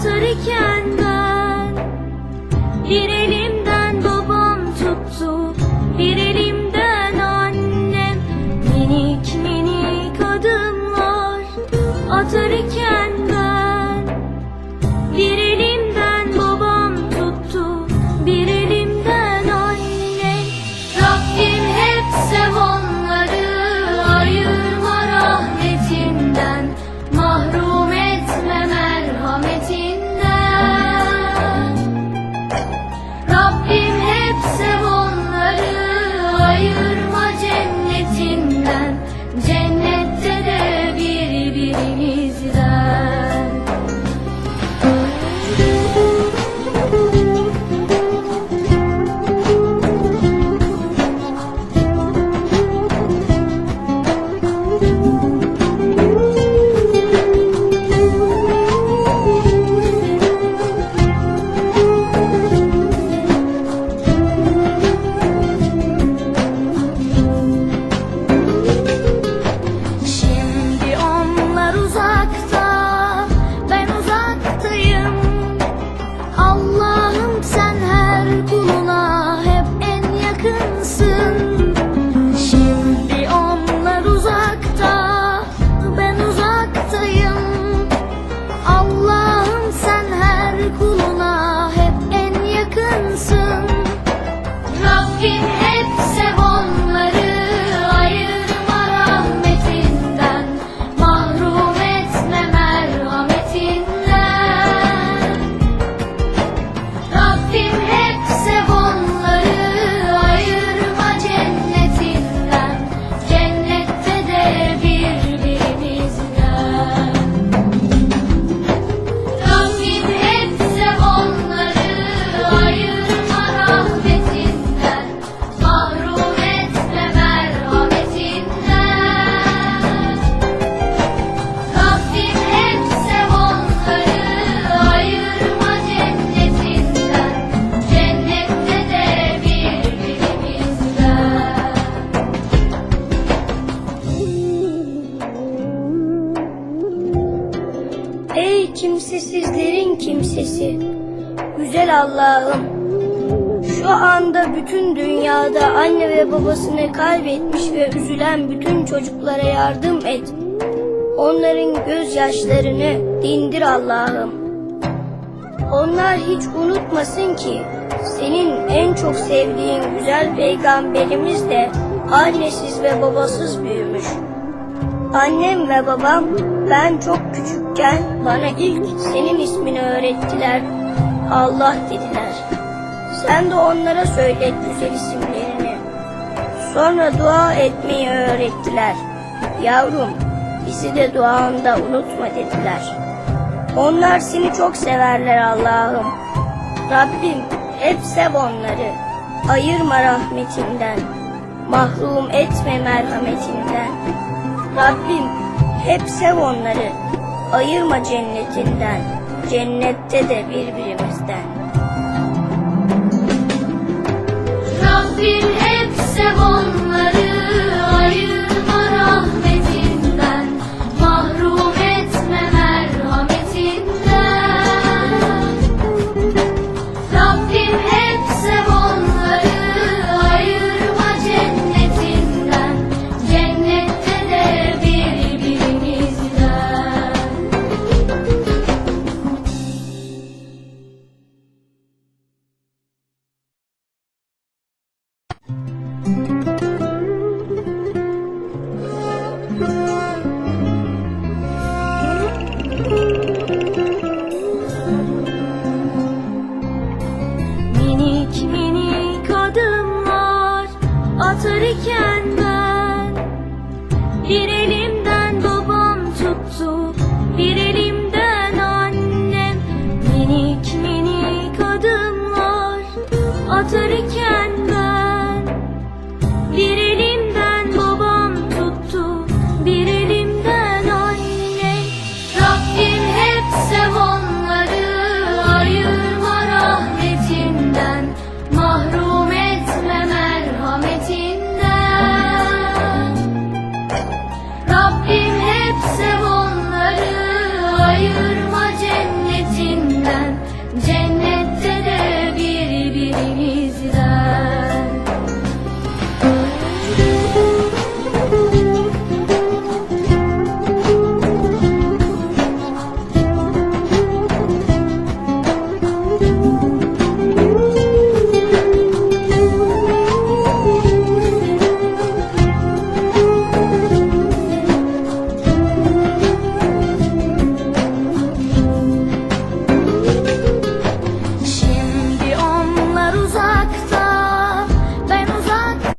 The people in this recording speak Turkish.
atar iken ben Bir elimden babam tuttu Bir elimden cennetinden kimsesizlerin kimsesi, güzel Allah'ım. Şu anda bütün dünyada anne ve babasını kaybetmiş ve üzülen bütün çocuklara yardım et. Onların gözyaşlarını dindir Allah'ım. Onlar hiç unutmasın ki senin en çok sevdiğin güzel peygamberimiz de annesiz ve babasız büyümüş. Annem ve babam ben çok küçükken bana ilk senin ismini öğrettiler. Allah dediler. Sen de onlara söyle güzel isimlerini. Sonra dua etmeyi öğrettiler. Yavrum bizi de duanda unutma dediler. Onlar seni çok severler Allah'ım. Rabbim hep sev onları. Ayırma rahmetinden. Mahrum etme merhametinden. Rabbim hep sev onları. Ayırma cennetinden. Cennette de birbirimizden.